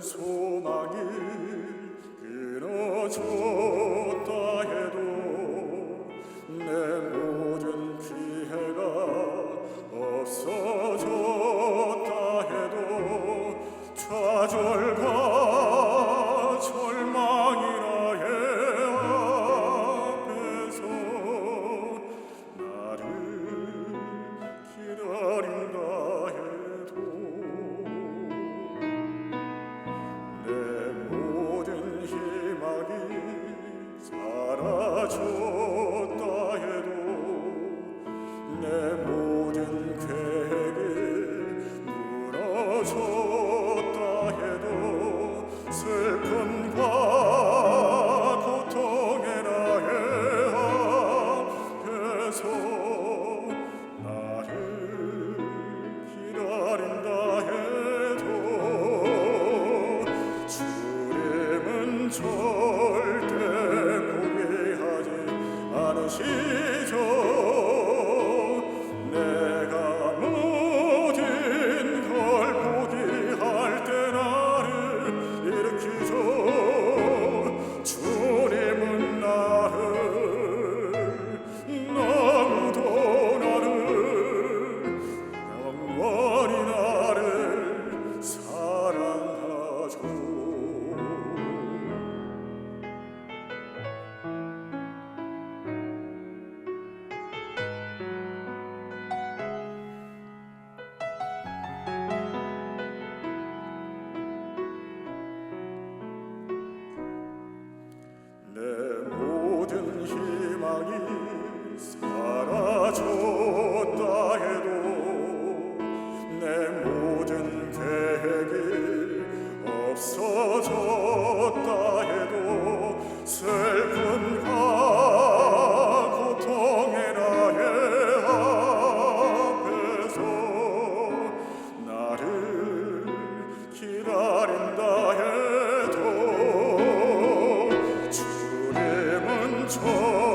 소망이 끊어져. 줬다 해도 내 모든 계획을 물어줘. Oh.